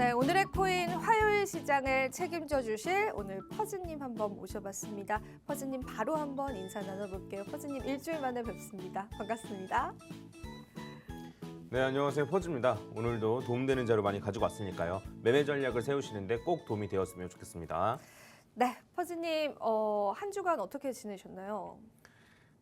네, 오늘의 코인 화요일 시장을 책임져 주실 오늘 퍼즈님 한번 모셔봤습니다. 퍼즈님 바로 한번 인사 나눠볼게요. 퍼즈님 일주일 만에 뵙습니다. 반갑습니다. 네 안녕하세요 퍼즈입니다. 오늘도 도움되는 자료 많이 가지고 왔으니까요. 매매 전략을 세우시는데 꼭 도움이 되었으면 좋겠습니다. 네, 퍼즈님 어, 한 주간 어떻게 지내셨나요?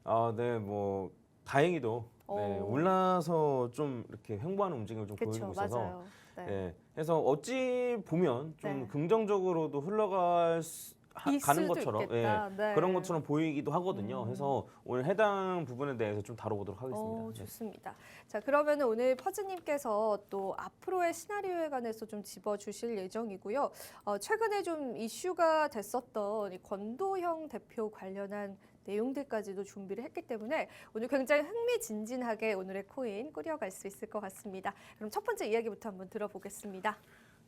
아 네 뭐 다행히도 네, 어. 올라서 좀 이렇게 횡보하는 움직임을 좀 그렇죠, 보여주고 있어서 맞아요. 네. 네, 그래서 어찌 보면 좀 네. 긍정적으로도 흘러갈 수, 하- 있을 가는 수도 것처럼 있겠다. 예, 네. 그런 것처럼 보이기도 하거든요. 음. 그래서 오늘 해당 부분에 대해서 좀 다뤄보도록 하겠습니다. 어, 네. 좋습니다. 자, 그러면 오늘 퍼즈님께서 또 앞으로의 시나리오에 관해서 좀 짚어주실 예정이고요. 어, 최근에 좀 이슈가 됐었던 이 권도형 대표 관련한 내용들까지도 준비를 했기 때문에 오늘 굉장히 흥미진진하게 오늘의 코인 꾸려갈 수 있을 것 같습니다. 그럼 첫 번째 이야기부터 한번 들어보겠습니다.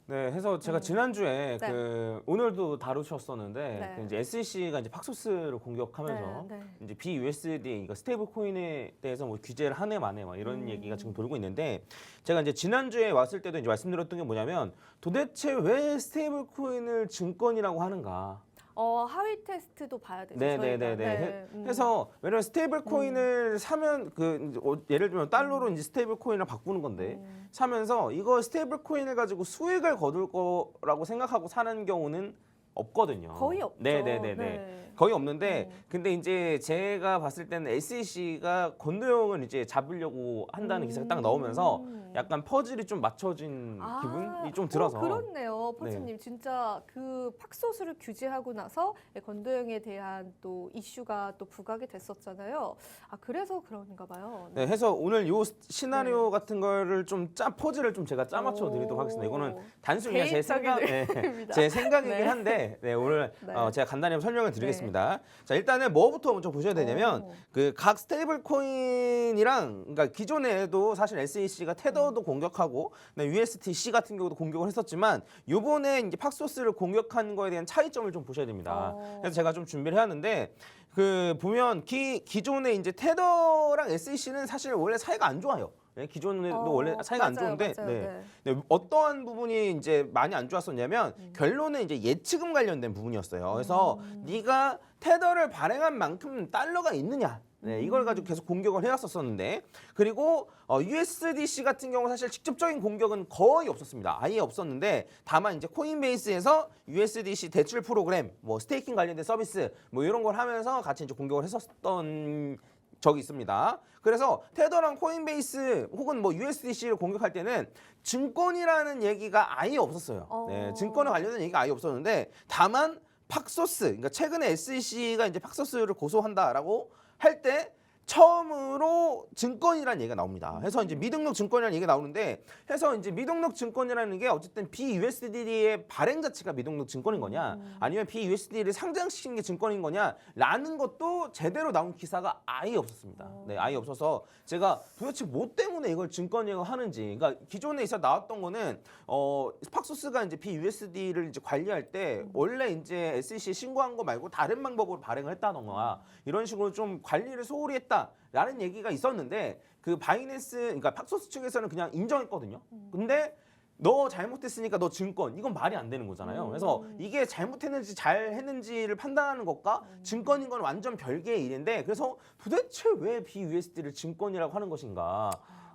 네, 해서 제가 음. 지난주에 네. 그 오늘도 다루셨었는데 네. 그 이제 SEC가 이제 팍소스를 공격하면서 네, 네. 이제 BUSD 이거 스테이블 코인에 대해서 뭐 규제를 하네 마네 막 이런 음. 얘기가 지금 돌고 있는데 제가 이제 지난주에 왔을 때도 이제 말씀드렸던 게 뭐냐면 도대체 왜 스테이블 코인을 증권이라고 하는가? 어, 하위 테스트도 봐야 되죠. 네, 네, 저희가. 네, 네. 음. 해서 왜냐면 스테이블 코인을 사면 그 어, 예를 들면 달러로 이제 스테이블 코인을 바꾸는 건데 음. 사면서 이거 스테이블 코인을 가지고 수익을 거둘 거라고 생각하고 사는 경우는 없거든요. 거의 없죠. 네, 네, 네, 네. 거의 없는데 음. 근데 이제 제가 봤을 때는 SEC가 권도형을 이제 잡으려고 한다는 기사가 딱 나오면서 음. 약간 퍼즐이 좀 맞춰진 아, 기분이 좀 들어서 어, 그렇네요, 퍼즈님. 진짜 그 팍소스를 규제하고 나서 권도영에 대한 또 이슈가 또 부각이 됐었잖아요. 아 그래서 그런가 봐요. 네, 해서 오늘 요 시나리오 같은 거를 좀짜 퍼즐을 좀 제가 짜 맞춰 드리도록 하겠습니다. 이거는 단순히 그냥 제 생각 네, 제 생각이긴 네. 한데 네, 오늘 네. 어, 제가 간단히 한번 설명을 드리겠습니다. 자 일단은 뭐부터 먼저 보셔야 되냐면 오. 그 각 스테이블 코인이랑 그러니까 기존에도 사실 SEC가 테더 도 공격하고 그다음에 USDC 같은 경우도 공격을 했었지만 요번에 이제 팍소스를 공격한 거에 대한 차이점을 좀 보셔야 됩니다. 어. 그래서 제가 좀 준비를 해왔는데 그 보면 기 기존에 이제 테더랑 SEC는 사실 원래 사이가 안 좋아요. 네, 기존에도 어, 원래 사이가 안 맞아요, 좋은데 맞아요, 네. 네. 네, 어떠한 부분이 이제 많이 안 좋았었냐면 음. 결론은 이제 예치금 관련된 부분이었어요. 그래서 네가 테더를 발행한 만큼 달러가 있느냐. 네, 이걸 가지고 계속 공격을 해왔었었는데 그리고 어, USDC 같은 경우 사실 직접적인 공격은 거의 없었습니다. 아예 없었는데 다만 이제 코인베이스에서 USDC 대출 프로그램, 뭐 스테이킹 관련된 서비스 뭐 이런 걸 하면서 같이 이제 공격을 했었던 적이 있습니다. 그래서 테더랑 코인베이스 혹은 뭐 USDC를 공격할 때는 증권이라는 얘기가 아예 없었어요. 어. 네, 증권에 관련된 얘기가 아예 없었는데 다만 팍소스, 그러니까 최근에 SEC가 이제 팍소스를 고소한다라고 할 때 처음으로 증권이라는 얘기가 나옵니다. 해서 이제 미등록 증권이라는 얘기가 나오는데 해서 이제 미등록 증권이라는 게 어쨌든 BUSD의 발행 자체가 미등록 증권인 거냐 아니면 BUSD를 상장시키는 게 증권인 거냐라는 것도 제대로 나온 기사가 아예 없었습니다. 네, 아예 없어서 제가 도대체 뭐 때문에 이걸 증권이라고 하는지 그러니까 기존에 있어 나왔던 거는 어 팍소스가 이제 BUSD를 이제 관리할 때 원래 이제 SEC 신고한 거 말고 다른 방법으로 발행을 했다던가 이런 식으로 좀 관리를 소홀히 했다 라는 얘기가 있었는데 그 바이낸스 그러니까 팍소스 측에서는 그냥 인정했거든요. 근데 너 잘못했으니까 너 증권 이건 말이 안 되는 거잖아요. 그래서 이게 잘못했는지 잘했는지를 판단하는 것과 증권인 건 완전 별개의 일인데 그래서 도대체 왜 BUSD를 증권이라고 하는 것인가?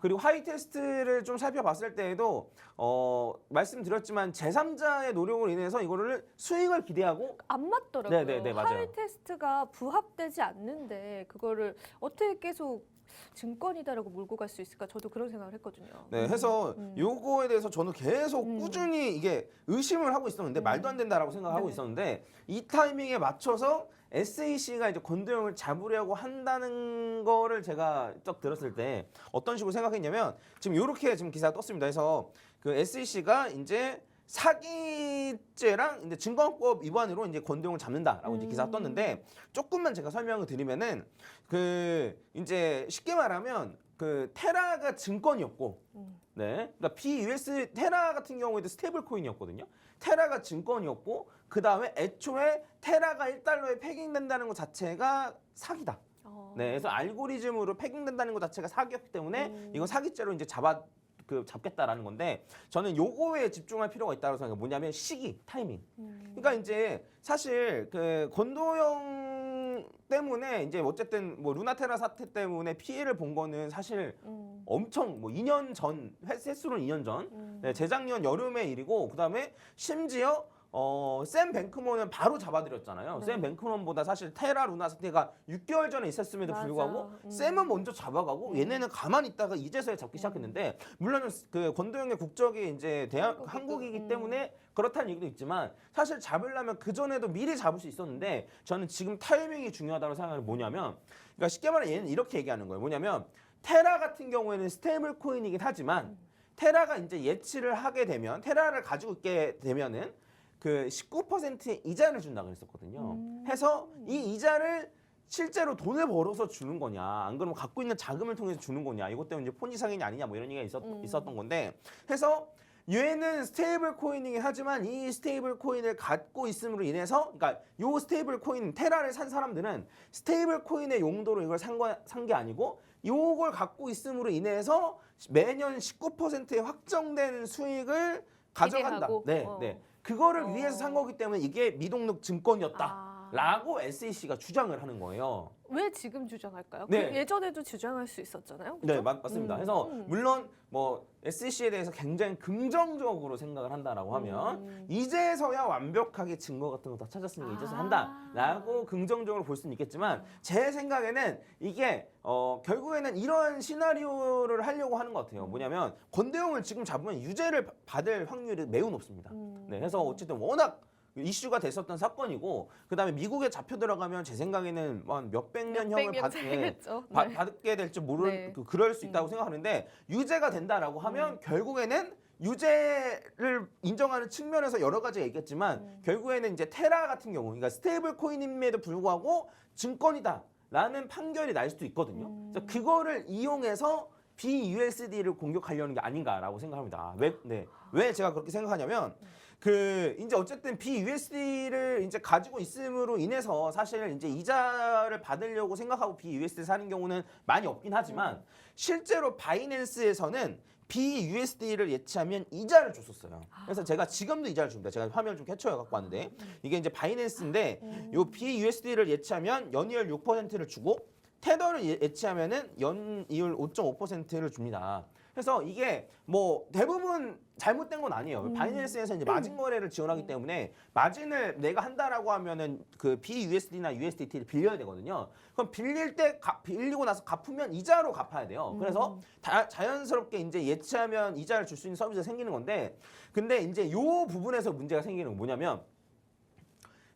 그리고 하이 테스트를 좀 살펴봤을 때에도 어 말씀드렸지만 제3자의 노력으로 인해서 이거를 수익을 기대하고 안 맞더라고요. 네, 네, 네, 맞아요. 하위 테스트가 부합되지 않는데 그거를 어떻게 계속 증권이다라고 몰고 갈 수 있을까? 저도 그런 생각을 했거든요. 네, 해서 음. 요거에 대해서 저는 계속 음. 꾸준히 이게 의심을 하고 있었는데 음. 말도 안 된다라고 생각하고 네. 있었는데 이 타이밍에 맞춰서 SAC가 이제 권도영을 잡으려고 한다는 거를 제가 딱 들었을 때 어떤 식으로 생각했냐면 지금 요렇게 지금 기사가 떴습니다. 그래서 그 SAC가 이제 사기죄랑 이제 증권법 위반으로 이제 권도영을 잡는다라고 이제 기사가 음. 떴는데 조금만 제가 설명을 드리면은 그 이제 쉽게 말하면 그 테라가 증권이었고 음. 네. 그러니까 BUS 테라 같은 경우에도 스테이블 코인이었거든요. 테라가 증권이었고 그 다음에 애초에 테라가 1달러에 패깅된다는 것 자체가 사기다. 어. 네. 그래서 알고리즘으로 패깅된다는 것 자체가 사기였기 때문에 음. 이건 사기죄로 이제 잡아 그 잡겠다라는 건데 저는 요거에 집중할 필요가 있다고 생각해요. 뭐냐면 시기, 타이밍. 음. 그러니까 이제 사실 그 권도영 때문에 이제 어쨌든 뭐 루나테라 사태 때문에 피해를 본 거는 사실 음. 엄청 뭐 2년 전 횟- 횟수로는 2년 전 음. 네, 재작년 여름의 일이고 그다음에 심지어 어, 샘 뱅크먼은 바로 잡아들였잖아요. 네. 샘 뱅크먼보다 사실 테라 루나 사태가 6개월 전에 있었음에도 맞아. 불구하고 음. 샘은 먼저 잡아가고 음. 얘네는 가만히 있다가 이제서야 잡기 시작했는데 물론 그 권도영의 국적이 이제 대한 한국이기 음. 때문에 그렇다는 얘기도 있지만 사실 잡으려면 그 전에도 미리 잡을 수 있었는데 저는 지금 타이밍이 중요하다고 생각하는 뭐냐면 그러니까 쉽게 말해 얘는 이렇게 얘기하는 거예요. 뭐냐면 테라 같은 경우에는 스테이블 코인이긴 하지만 테라가 이제 예치를 하게 되면 테라를 가지고 있게 되면은 그 19%의 이자를 준다고 했었거든요. 음. 해서 이 이자를 실제로 돈을 벌어서 주는 거냐, 안 그러면 갖고 있는 자금을 통해서 주는 거냐, 이것 때문에 이제 폰지 상인이 아니냐, 뭐 이런 얘기가 있었, 음. 있었던 건데, 해서 얘는 스테이블 코인이긴 하지만 이 스테이블 코인을 갖고 있음으로 인해서, 그러니까 요 스테이블 코인 테라를 산 사람들은 스테이블 코인의 용도로 이걸 산게 아니고, 요걸 갖고 있음으로 인해서 매년 19%의 확정된 수익을 가져간다. 기대하고? 네, 어. 네. 그거를 어. 위해서 산 거기 때문에 이게 미동력 증권이었다. 아. 라고 SEC가 주장을 하는 거예요. 왜 지금 주장할까요? 네. 그 예전에도 주장할 수 있었잖아요. 네, 그죠? 맞, 맞습니다. 음, 그래서 음. 물론 뭐 SEC에 대해서 굉장히 긍정적으로 생각을 한다라고 하면 음. 이제서야 완벽하게 증거 같은 거 다 찾았으니까 이제서 아. 한다라고 긍정적으로 볼 수는 있겠지만 제 생각에는 이게 어 결국에는 이런 시나리오를 하려고 하는 것 음. 같아요. 뭐냐면 권대용을 지금 잡으면 유죄를 받을 확률이 매우 높습니다. 음. 네, 해서 어쨌든 워낙 이슈가 됐었던 사건이고 그다음에 미국에 잡혀 들어가면 제 생각에는 한 몇백 년 몇백 형을 년 받, 예, 살겠죠. 네. 받게 될지 모를 네. 그, 그럴 수 있다고 음. 생각하는데 유죄가 된다라고 하면 결국에는 유죄를 인정하는 측면에서 여러 가지가 있겠지만 음. 결국에는 이제 테라 같은 경우 그러니까 스테이블 코인임에도 불구하고 증권이다 라는 판결이 날 수도 있거든요. 음. 그래서 그거를 이용해서 BUSD를 공격하려는 게 아닌가라고 생각합니다. 왜, 네. 왜 제가 그렇게 생각하냐면 그 이제 어쨌든 BUSD를 이제 가지고 있음으로 인해서 사실 이제 이자를 받으려고 생각하고 BUSD 사는 경우는 많이 없긴 하지만 실제로 바이낸스에서는 BUSD를 예치하면 이자를 줬었어요. 그래서 제가 지금도 이자를 줍니다. 제가 화면을 좀 캡처해 갖고 왔는데 이게 이제 바이낸스인데 요 BUSD를 예치하면 연이율 6%를 주고 테더를 예- 예치하면은 연이율 5.5%를 줍니다. 그래서 이게 뭐 대부분 잘못된 건 아니에요. 바이낸스에서 이제 마진 거래를 지원하기 때문에 마진을 내가 한다라고 하면은 그 BUSD나 USDT를 빌려야 되거든요. 그럼 빌릴 때 가- 빌리고 나서 갚으면 이자로 갚아야 돼요. 그래서 다- 자연스럽게 이제 예치하면 이자를 줄 수 있는 서비스가 생기는 건데 근데 이제 요 부분에서 문제가 생기는 건 뭐냐면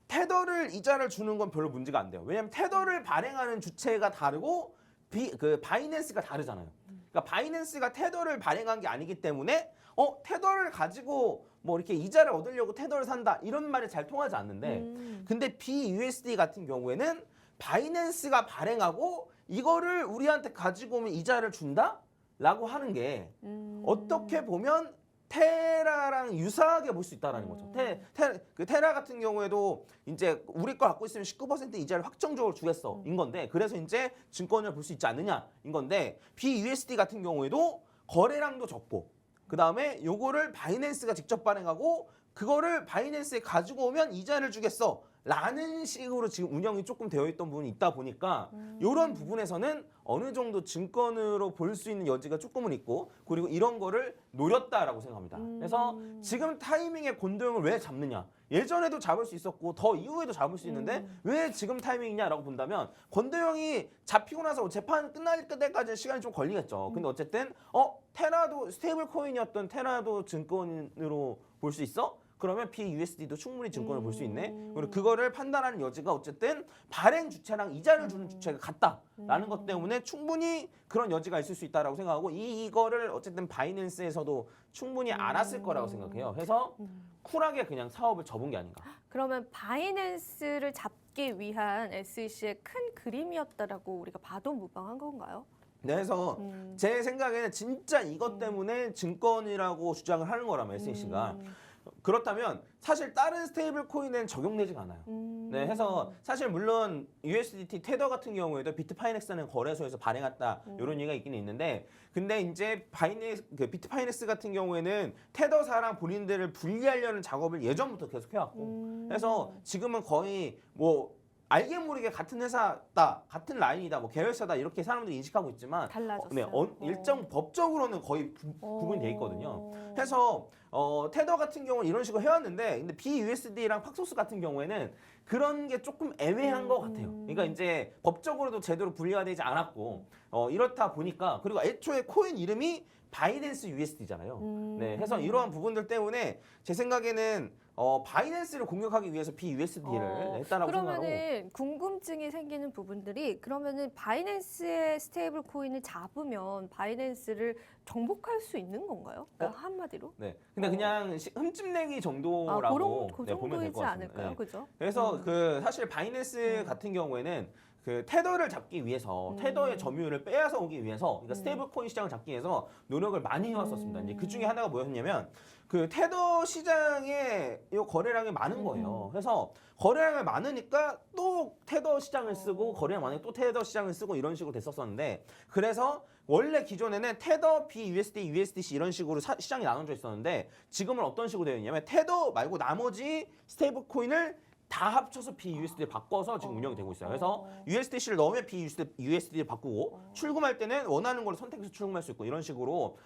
테더를 이자를 주는 건 별로 문제가 안 돼요. 왜냐하면 테더를 발행하는 주체가 다르고 비, 그 바이낸스가 다르잖아요. 그러니까 바이낸스가 테더를 발행한 게 아니기 때문에 어 테더를 가지고 뭐 이렇게 이자를 얻으려고 테더를 산다 이런 말이 잘 통하지 않는데 음. 근데 BUSD 같은 경우에는 바이낸스가 발행하고 이거를 우리한테 가지고 오면 이자를 준다 라고 하는 게 음. 어떻게 보면 테라랑 유사하게 볼 수 있다라는 거죠. 음. 테, 테, 그 테라 같은 경우에도 이제 우리 거 갖고 있으면 19% 이자를 확정적으로 주겠어 음. 인 건데 그래서 이제 증권을 볼 수 있지 않느냐 인 건데 BUSD 같은 경우에도 거래량도 적고 그 다음에 요거를 바이낸스가 직접 발행하고 그거를 바이낸스에 가지고 오면 이자를 주겠어. 라는 식으로 지금 운영이 조금 되어 있던 부분이 있다 보니까 음. 이런 부분에서는 어느 정도 증권으로 볼 수 있는 여지가 조금은 있고 그리고 이런 거를 노렸다라고 생각합니다. 그래서 음. 지금 타이밍에 권도영을 왜 잡느냐? 예전에도 잡을 수 있었고 더 이후에도 잡을 수 있는데 음. 왜 지금 타이밍이냐라고 본다면 권도영이 잡히고 나서 재판 끝날 때까지 시간이 좀 걸리겠죠. 근데 어쨌든 어 테라도 스테이블 코인이었던 테라도 증권으로 볼 수 있어? 그러면 BUSD도 충분히 증권을 볼 수 있네. 음. 그리고 그거를 판단하는 여지가 어쨌든 발행 주체랑 이자를 주는 음. 주체가 같다라는 것 때문에 충분히 그런 여지가 있을 수 있다라고 생각하고 이 이거를 어쨌든 바이낸스에서도 충분히 알았을 거라고 생각해요. 그래서 음. 쿨하게 그냥 사업을 접은 게 아닌가. 그러면 바이낸스를 잡기 위한 SEC의 큰 그림이었다라고 우리가 봐도 무방한 건가요? 네, 그래서 음. 제 생각에는 진짜 이것 때문에 증권이라고 주장을 하는 거라면 SEC가 음. 그렇다면 사실 다른 스테이블 코인에는 적용되지가 않아요. 음. 네, 해서 사실 물론 USDT 테더 같은 경우에도 비트파이넥스는 거래소에서 발행했다 음. 이런 얘기가 있긴 있는데 근데 이제 바이넥스 그 비트파이넥스 같은 경우에는 테더사랑 본인들을 분리하려는 작업을 예전부터 계속 해왔고 음. 그래서 지금은 거의 뭐 알게 모르게 같은 회사다 같은 라인이다 뭐 계열사다 이렇게 사람들이 인식하고 있지만 달라졌어요. 네, 어, 일정 법적으로는 거의 구, 구분이 돼 있거든요. 어. 해서 어, 테더 같은 경우는 이런 식으로 해왔는데 근데 BUSD랑 팍소스 같은 경우에는 그런 게 조금 애매한 것 같아요. 음. 그러니까 이제 법적으로도 제대로 분리가 되지 않았고 어, 이렇다 보니까 그리고 애초에 코인 이름이 바이낸스 USD잖아요. 음. 네, 해서 이러한 부분들 때문에 제 생각에는 어, 바이낸스를 공격하기 위해서 BUSD를 어, 했다라고 생각하고 그러면은 궁금증이 생기는 부분들이 그러면은 바이낸스의 스테이블 코인을 잡으면 바이낸스를 정복할 수 있는 건가요? 그러니까 한마디로? 네, 근데 어. 그냥 시- 흠집내기 아, 정도라고 그런 그 네, 보면 될 것 같습니다. 않을까요? 네. 그죠? 그래서 음. 그 사실 바이낸스 음. 같은 경우에는 그 테더를 잡기 위해서 음. 테더의 점유율을 빼앗아 오기 위해서 그러니까 음. 스테이블 코인 시장을 잡기 위해서 노력을 많이 해왔었습니다. 음. 이제 그 중에 하나가 뭐였냐면 그 테더 시장에 이 거래량이 많은 거예요. 음. 그래서 거래량이 많으니까 또 테더 시장을 쓰고 어. 거래량 많으니까 또 테더 시장을 쓰고 이런 식으로 됐었었는데 그래서 원래 기존에는 테더, BUSD, USDC 이런 식으로 사- 시장이 나눠져 있었는데 지금은 어떤 식으로 되어 있냐면 테더 말고 나머지 스테이블 코인을 다 합쳐서 BUSD를 바꿔서 지금 운영이 되고 있어요. 그래서 어. USDC를 넣으면 BUSD, USD를 바꾸고 어. 출금할 때는 원하는 걸로 선택해서 출금할 수 있고 이런 식으로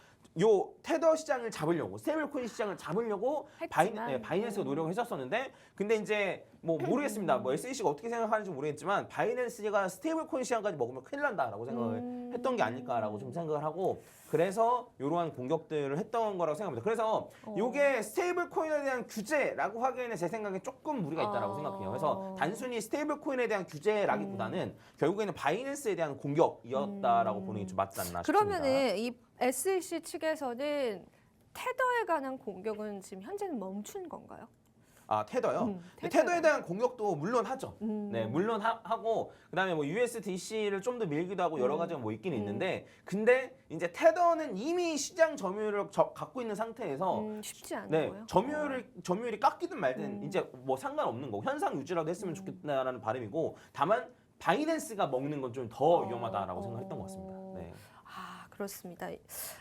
요 테더 시장을 잡으려고 스테이블 코인 시장을 잡으려고 바이, 했지만, 네, 바이낸스가 음. 노력을 했었었는데 근데 이제 뭐 모르겠습니다. 뭐 SEC가 어떻게 생각하는지 모르겠지만 바이낸스가 스테이블 코인 시장까지 먹으면 큰일 난다라고 생각을 음. 했던 게 아닐까라고 좀 생각을 하고 그래서 이러한 공격들을 했던 거라고 생각합니다. 그래서 어. 이게 스테이블 코인에 대한 규제라고 하기에는 제 생각에 조금 무리가 있다라고 어. 생각해요. 그래서 단순히 스테이블 코인에 대한 규제라기보다는 결국에는 바이낸스에 대한 공격이었다라고 음. 보는 게 좀 맞지 않나 싶습니다. 그러면은 이 SEC 측에서는 테더에 관한 공격은 지금 현재는 멈춘 건가요? 아 테더요. 음, 테더에 테더에 대한 공격도 물론 하죠. 음. 네, 물론 하, 고 그다음에 뭐 USDC를 좀 더 밀기도 하고 여러 음. 가지가 뭐 있긴 음. 있는데 근데 이제 테더는 이미 시장 점유율을 저- 갖고 있는 상태에서 음, 쉽지 않은 네, 거예요. 점유율을 점유율이 깎이든 말든 음. 이제 뭐 상관없는 거 현상 유지라도 했으면 음. 좋겠다라는 바람이고 다만 바이낸스가 먹는 건 좀 더 어, 위험하다라고 어. 생각했던 것 같습니다. 네. 아 그렇습니다.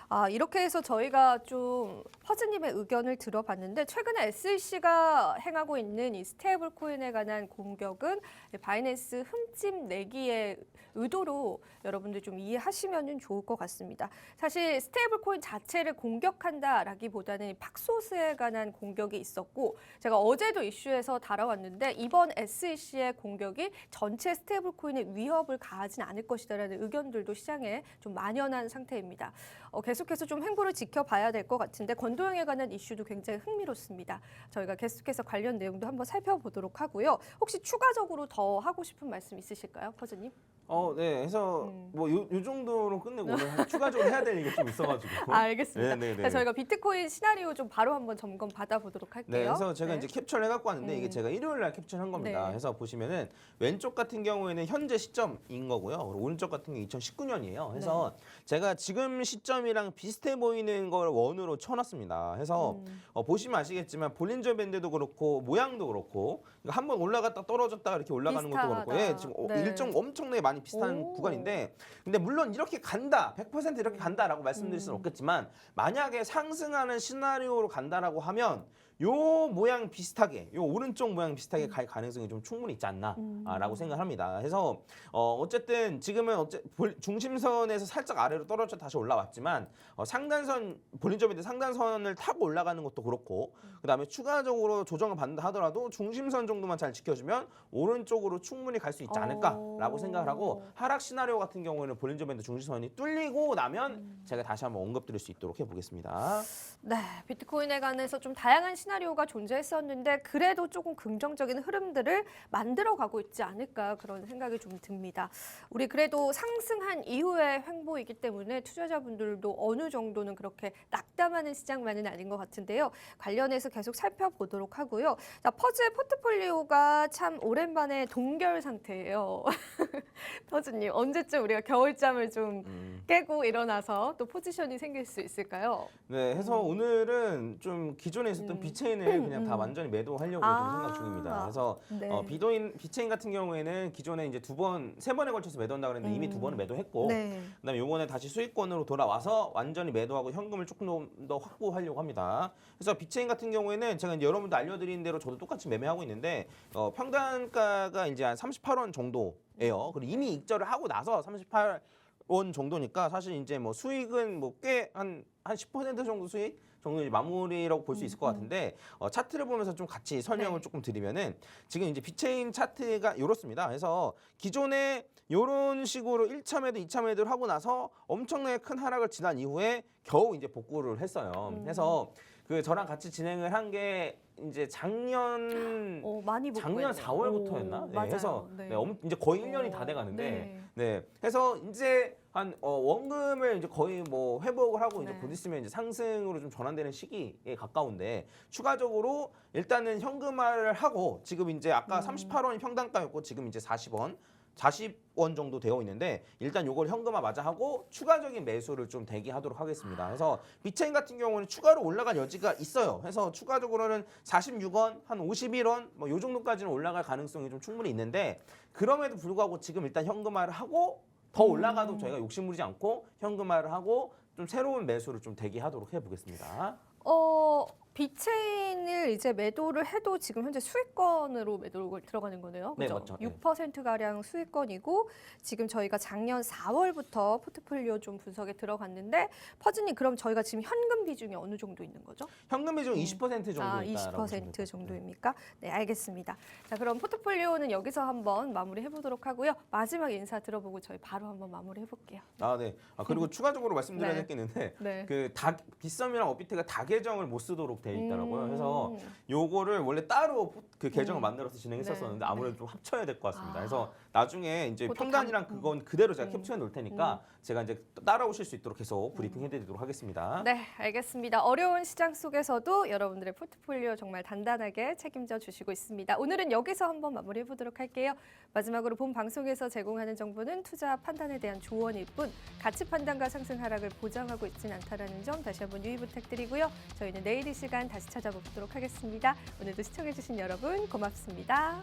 아 이렇게 해서 저희가 좀 퍼즈님의 의견을 들어봤는데 최근에 SEC가 행하고 있는 이 스테이블 코인에 관한 공격은 바이낸스 흠집 내기의 의도로 여러분들 좀 이해하시면 좋을 것 같습니다. 사실 스테이블 코인 자체를 공격한다라기보다는 이 팍소스에 관한 공격이 있었고 제가 어제도 이슈에서 다뤄왔는데 이번 SEC의 공격이 전체 스테이블 코인에 위협을 가하진 않을 것이다라는 의견들도 시장에 좀 만연한 상 태입니다. 어, 계속해서 좀 행보를 지켜봐야 될 것 같은데 권도영에 관한 이슈도 굉장히 흥미롭습니다. 저희가 계속해서 관련 내용도 한번 살펴보도록 하고요. 혹시 추가적으로 더 하고 싶은 말씀 있으실까요, 퍼즈님? 어, 네. 해서 음. 뭐요 정도로 끝내고 오늘 추가적으로 해야 될 얘기 좀 있어가지고. 아, 알겠습니다. 네, 네, 네. 자, 저희가 비트코인 시나리오 좀 바로 한번 점검 받아보도록 할게요. 네, 그래서 제가 네. 이제 캡처를 해갖고 왔는데 이게 음. 제가 일요일 날 캡처한 겁니다. 네. 그래서 보시면은 왼쪽 같은 경우에는 현재 시점인 거고요. 그리고 오른쪽 같은 게 2019년이에요. 그래서 네. 제가 지금 시점이랑 비슷해 보이는 걸 원으로 쳐놨습니다. 그래서 음. 어, 보시면 아시겠지만 볼린저 밴드도 그렇고 모양도 그렇고 한 번 올라갔다 떨어졌다 이렇게 올라가는 것도 그렇고 비슷하다. 예, 지금 어, 네. 일정 엄청나게 많이 비슷한 오. 구간인데 근데 물론 이렇게 간다 100% 이렇게 간다라고 말씀드릴 수는 음. 없겠지만 만약에 상승하는 시나리오로 간다라고 하면 요 모양 비슷하게 요 오른쪽 모양 비슷하게 갈 가능성이 좀 충분히 있지 않나라고 음. 생각합니다. 그래서 어 어쨌든 지금은 어째 볼- 중심선에서 살짝 아래로 떨어져 다시 올라왔지만 어 상단선 볼린저밴드 상단선을 타고 올라가는 것도 그렇고 그다음에 추가적으로 조정을 받는다 하더라도 중심선 정도만 잘 지켜주면 오른쪽으로 충분히 갈 수 있지 않을까라고 어. 생각을 하고 하락 시나리오 같은 경우에는 볼린저밴드 중심선이 뚫리고 나면 제가 다시 한번 언급드릴 수 있도록 해보겠습니다. 네, 비트코인에 관해서 좀 다양한 시나 리오가 존재했었는데 그래도 조금 긍정적인 흐름들을 만들어가고 있지 않을까 그런 생각이 좀 듭니다. 우리 그래도 상승한 이후의 횡보이기 때문에 투자자분들도 어느 정도는 그렇게 낙담하는 시장만은 아닌 것 같은데요. 관련해서 계속 살펴보도록 하고요. 자, 퍼즈의 포트폴리오가 참 오랜만에 동결 상태예요. 퍼즈님 언제쯤 우리가 겨울잠을 좀 음. 깨고 일어나서 또 포지션이 생길 수 있을까요? 네, 해서 오늘은 좀 기존에 있었던 음. 빛의 비체인을 그냥 다 음. 완전히 매도하려고 아. 좀 생각 중입니다. 그래서 네. 어, 비도인 비체인 같은 경우에는 기존에 이제 두 번, 세 번에 걸쳐서 매도한다 그랬는데 이미 음. 두 번을 매도했고 네. 그다음에 요번에 다시 수익권으로 돌아와서 완전히 매도하고 현금을 조금 더- 더 확보하려고 합니다. 그래서 비체인 같은 경우에는 제가 이제 여러분들 알려드린 대로 저도 똑같이 매매하고 있는데 어, 평단가가 이제 한 38원 정도예요. 그리고 이미 익절을 하고 나서 38원 정도니까 사실 이제 뭐 수익은 뭐 꽤 한 한 10% 정도 수익 정도 이제 마무리라고 볼 수 있을 것 같은데 어, 차트를 보면서 좀 같이 설명을 네. 조금 드리면은 지금 이제 비체인 차트가 이렇습니다. 그래서 기존에 이런 식으로 1차 매도, 2차 매도를 하고 나서 엄청나게 큰 하락을 지난 이후에 겨우 이제 복구를 했어요. 음. 그래서 그 저랑 같이 진행을 한 게 이제 작년 오, 많이 작년 있네요. 4월부터였나? 오, 네, 맞아요. 해서 네. 네, 엄- 이제 거의 1년이 다 오, 돼가는데 네. 네. 해서 이제 한 어, 원금을 이제 거의 뭐 회복을 하고 이제 네. 곧 있으면 이제 상승으로 좀 전환되는 시기에 가까운데 추가적으로 일단은 현금화를 하고 지금 이제 아까 음. 38원이 평단가였고 지금 이제 40원 40원 정도 되어 있는데 일단 요걸 현금화 맞아 하고 추가적인 매수를 좀 대기하도록 하겠습니다. 그래서 비체인 같은 경우는 추가로 올라갈 여지가 있어요. 그래서 추가적으로는 46원, 한 51원 뭐 요 정도까지는 올라갈 가능성이 좀 충분히 있는데 그럼에도 불구하고 지금 일단 현금화를 하고 더 올라가도 음. 저희가 욕심 부리지 않고 현금화를 하고 좀 새로운 매수를 좀 대기하도록 해보겠습니다. 어, 비체인을 이제 매도를 해도 지금 현재 수익권으로 매도를 들어가는 거네요. 네, 그죠? 맞죠. 네. 6% 가량 수익권이고 지금 저희가 작년 4월부터 포트폴리오 좀 분석에 들어갔는데 퍼즈님 그럼 저희가 지금 현금 비중이 어느 정도 있는 거죠? 현금 비중 음. 20% 정도 아, 있다라고 20% 정도입니까? 네, 알겠습니다. 자, 그럼 포트폴리오는 여기서 한번 마무리해 보도록 하고요. 마지막 인사 들어보고 저희 바로 한번 마무리해 볼게요. 아, 네. 아, 그리고 추가적으로 말씀드려야 네. 될 게 있는데 네. 그 다, 빗썸이랑 업비트가 다 계정을 못 쓰도록 돼 있더라고요. 그래서 음. 요거를 원래 따로 그 계정을 음. 만들어서 진행했었었는데 네, 아무래도 좀 합쳐야 될 것 같습니다. 아. 그래서 나중에 이제 그것도 평단이랑 감- 그건 그대로 제가 음. 캡처해 놓을 테니까 제가 이제 따라오실 수 있도록 계속 브리핑 해드리도록 하겠습니다. 네, 알겠습니다. 어려운 시장 속에서도 여러분들의 포트폴리오 정말 단단하게 책임져 주시고 있습니다. 오늘은 여기서 한번 마무리해 보도록 할게요. 마지막으로 본 방송에서 제공하는 정보는 투자 판단에 대한 조언일 뿐 가치 판단과 상승 하락을 보장하고 있지는 않다라는 점 다시 한번 유의 부탁드리고요. 저희는 내일 이 시간 다시 찾아뵙도록 하겠습니다. 오늘도 시청해 주신 여러분 고맙습니다.